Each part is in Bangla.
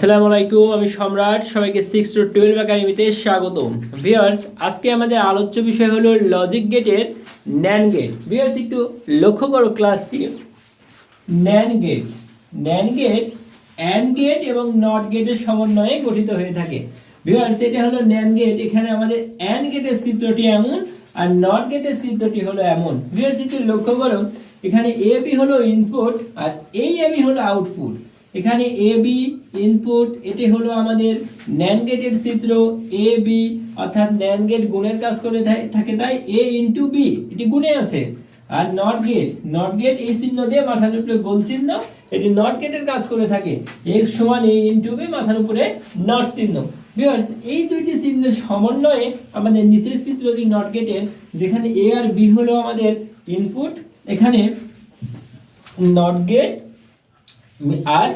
আসসালামু আলাইকুম, আমি সম্রাট, সবাইকে সিক্স টু টুয়েলভ একাডেমিতে স্বাগত ভিউয়ার্স আজকে আমাদের আলোচ্য বিষয় হলো লজিক গেটের ন্যান গেট ভিউয়ার্স একটু লক্ষ্য করো ক্লাসটি NAND gate NAND gate AND gate এবং নট গেটের সমন্বয়ে গঠিত হয়ে থাকে। ভিউয়ার্স এটা হলো ন্যান গেট এখানে আমাদের অ্যান্ড গেটের চিত্রটি এমন আর নট গেটের চিত্রটি হলো এমন। ভিউয়ার্স একটু লক্ষ্য করো। এখানে এ বি হলো ইনপুট আর এই এ বি হলো আউটপুট এখানে এ বি ইনপুট এটি হলো আমাদের ন্যান গেটের চিত্র এ বি অর্থাৎ ন্যান গেট গুণের কাজ করে থাকে তাই এ ইন্টু বি এটি গুণে আছে। আর নট গেট নট গেট এই চিহ্ন দিয়ে মাথার উপরে গোল চিহ্ন, এটি নট গেটের কাজ করে থাকে। এক্স সমান এ ইন্টু বি মাথার উপরে নট চিহ্ন। ভিউয়ার্স এই দুইটি চিহ্নের সমন্বয়ে আমাদের নিচের চিত্রটি নট গেটের যেখানে এ আর বি হলো আমাদের ইনপুট এখানে নট গেট আর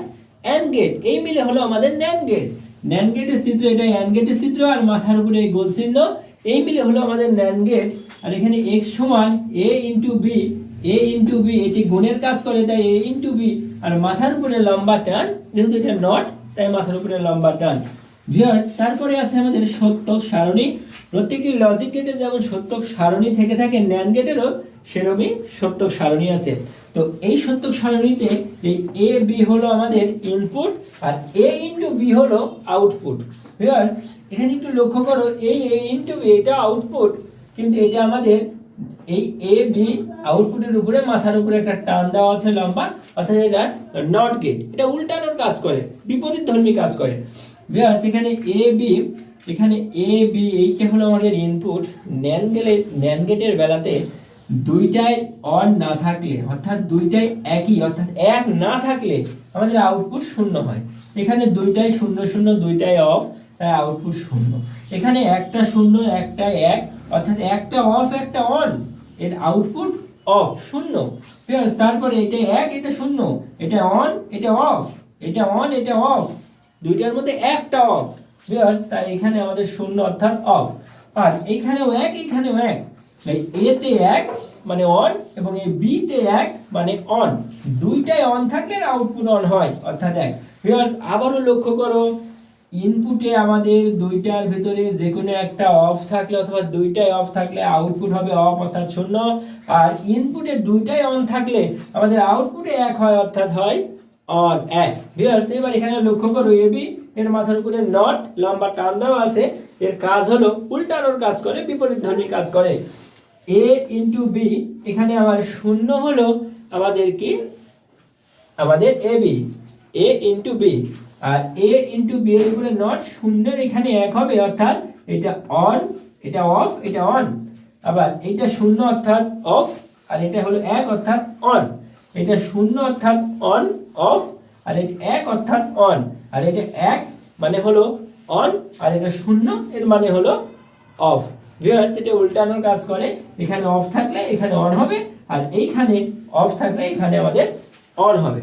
অ্যান্ড গেট এই মিলে হলো আমাদের ন্যান গেট ন্যান গেটের চিত্র এটা অ্যান্ড গেটের চিত্র আর মাথার উপরে এই গোল চিহ্ন এই মিলে হলো আমাদের ন্যান গেট আর এখানে এক্স সমান A into B A into B এটি গুণের কাজ করে, তাই এ ইন্টু বি আর মাথার উপরে লম্বা টান, যেহেতু এটা নট, তাই মাথার উপরে লম্বা টান। ভিউয়ার্স তারপরে আছে আমাদের সত্যক সারণী। প্রত্যেকটি লজিক গেটে যেমন সত্যক সারণী থেকে থাকে ন্যান গেটেরও সেরকমই সত্যক সারণী আছে। তো এই সত্যক সারণীতে এই এ বি হলো আমাদের ইনপুট আর এ ইন্টু বি হলো আউটপুট ভিউয়ার্স এখানে একটু লক্ষ্য করো, এই এ ইন্টু বি এটা আউটপুট কিন্তু এটা আমাদের এই এ বি আউটপুটের উপরে মাথার উপরে একটা টান দেওয়া আছে লম্বা, অর্থাৎ এটা নট গেট এটা উল্টানোর কাজ করে, বিপরীত ধর্মী কাজ করে। ভিউয়ার্স এখানে এ বি এখানে এ বি এইটা হলো আমাদের ইনপুট ন্যান গেলে ন্যান গেটের বেলাতে দুইটাই অন না থাকলে, অর্থাৎ দুইটাই একই, অর্থাৎ এক না থাকলে আমাদের আউটপুট শূন্য হয়। এখানে দুইটাই শূন্য শূন্য, দুইটাই অফ তাই আউটপুট শূন্য। এখানে একটা শূন্য, একটা এক, অর্থাৎ একটা অফ একটা অন এর আউটপুট অফ শূন্য। তারপরে এটা এক, এটা শূন্য, এটা অন এটা অফ এটা অন এটা অফ দুইটার মধ্যে একটা অফ ভিউয়ার্স তাই এখানে আমাদের শূন্য অর্থাৎ অফ আর এখানেও এক এখানেও এক। এতে এক মানে অন এবং এই বিতে এক মানে অন দুইটাই অন থাকলে আউটপুট অন হয়, অর্থাৎ এক। ভিউয়ার্স আবারও লক্ষ্য করো ইনপুটে আমাদের দুইটার ভিতরে যে কোনো একটা অফ থাকলে অথবা দুইটাই অফ থাকলে আউটপুট হবে অফ অর্থাৎ শূন্য। আর ইনপুটে দুইটাই অন থাকলে আমাদের আউটপুটে এক হয়, অর্থাৎ হয় অন এক ভিউয়ার্স এবার এখানে লক্ষ্য করো এবি এর মাথার উপরে নট লম্বা টান দেওয়া আছে। এর কাজ হলো উল্টানোর কাজ করে, বিপরীত ধ্বনি কাজ করে। এ ইন্টু বি এখানে আমার শূন্য হলো আমাদের কি? আমাদের A B A into B R A into B এর উপরে নট শূন্যের এখানে এক হবে, অর্থাৎ এটা অন এটা অফ এটা অন আবার এটা শূন্য অর্থাৎ অফ আর এটা হলো এক অর্থাৎ অন এটা শূন্য অর্থাৎ অন অফ আর এটা এক অর্থাৎ অন আর এটা এক মানে হলো অন আর এটা শূন্য এর মানে হলো অফ ভিউয়ার্স এটা উল্টানোর কাজ করে, এখানে অফ থাকলে এখানে অন হবে, আর এইখানে অফ থাকলে এখানে আমাদের অন হবে।